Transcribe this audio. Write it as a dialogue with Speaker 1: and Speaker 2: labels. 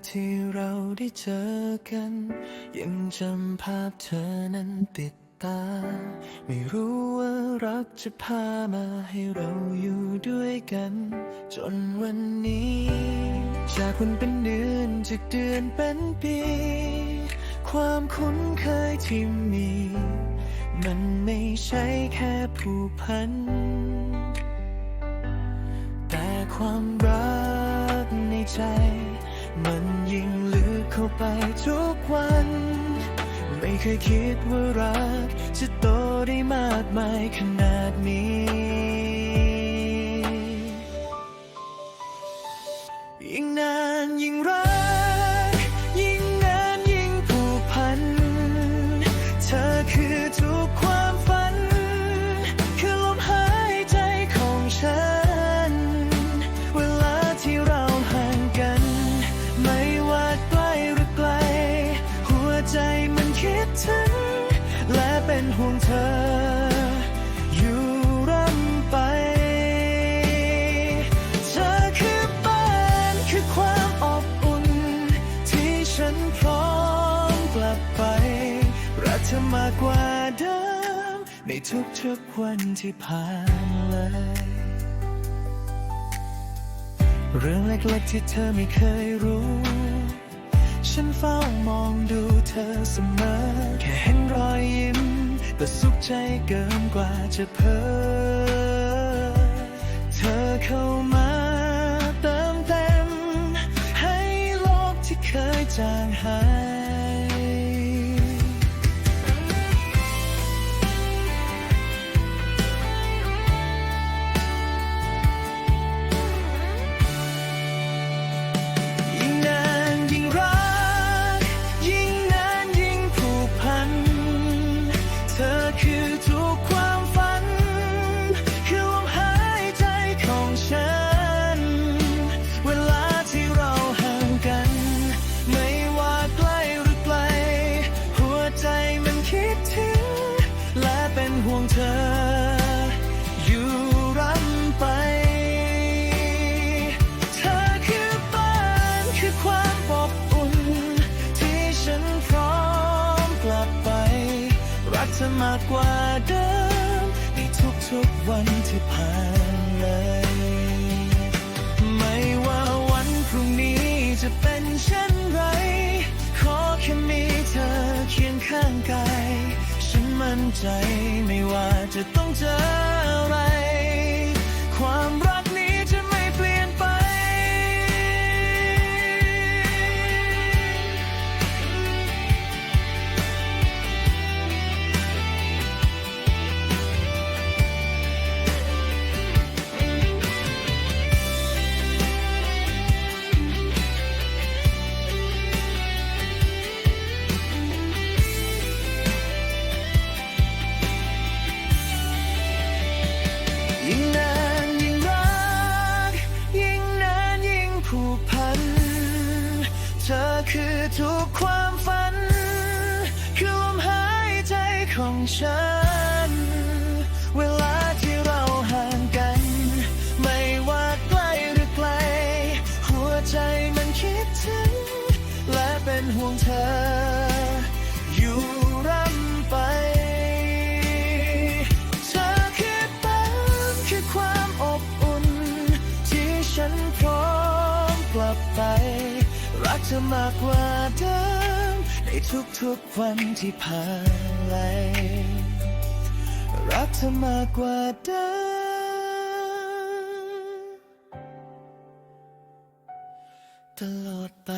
Speaker 1: กที่เราได้เจอกัน ยังจำภาพเธอนั้นติดตา ไม่รู้ว่ารักจะพามาให้เราอยู่ด้วยกัน จนวันนี้ จากวันเป็นเดือนจากเดือนเป็นปี ความคุ้นเคยที่มี มันไม่ใช่แค่ผูกพัน แต่ความรักในใจ มันยิ่งลึกเข้าไปทุกวัน ไม่เคยคิดว่ารัก จะโตได้มากมายขนาดนี้ คิดถึง และเป็นห่วงเธอ อยู่ร่ำไป เธอคือบ้านคือความอบอุ่น ที่ฉันพร้อมกลับไป รักเธอมากกว่าเดิม ในทุกๆวันที่ผ่านเลยเรื่องเล็กๆที่เธอไม่เคยรู้ ฉันเฝ้ามองดู เธอเสมอ แค่เห็นรอยยิ้ม ก็สุขใจเกินกว่าจะเพ้อ เธอเข้ามาเติมเต็ม ให้โลกที่เคยจางหายยิ่ง เธอ อยู่ร่ำไป เธอคือบ้านคือความอบอุ่น ที่ฉันพร้อมกลับไป รักเธอมากกว่าเดิม ในทุกๆวันที่ผ่านเลยไม่ว่าวันพรุ่งนี้จะเป็นเช่นไร ขอแค่มีเธอ ใจ ไม่ว่าจะต้องเจออะไร คือทุกความฝัน คือลมหายใจของฉัน เวลาที่เราห่างกัน ไม่ว่าใกล้หรือไกล หัวใจมันคิดถึง และเป็นห่วงเธอ อยู่ร่ำไป เธอคือบ้านคือความอบอุ่น ที่ฉันพร้อมกลับไป เธอมากกว่าเดิมในทุกๆวันที่ผ่านไปรักเธอมากกว่าเดิมตลอดไป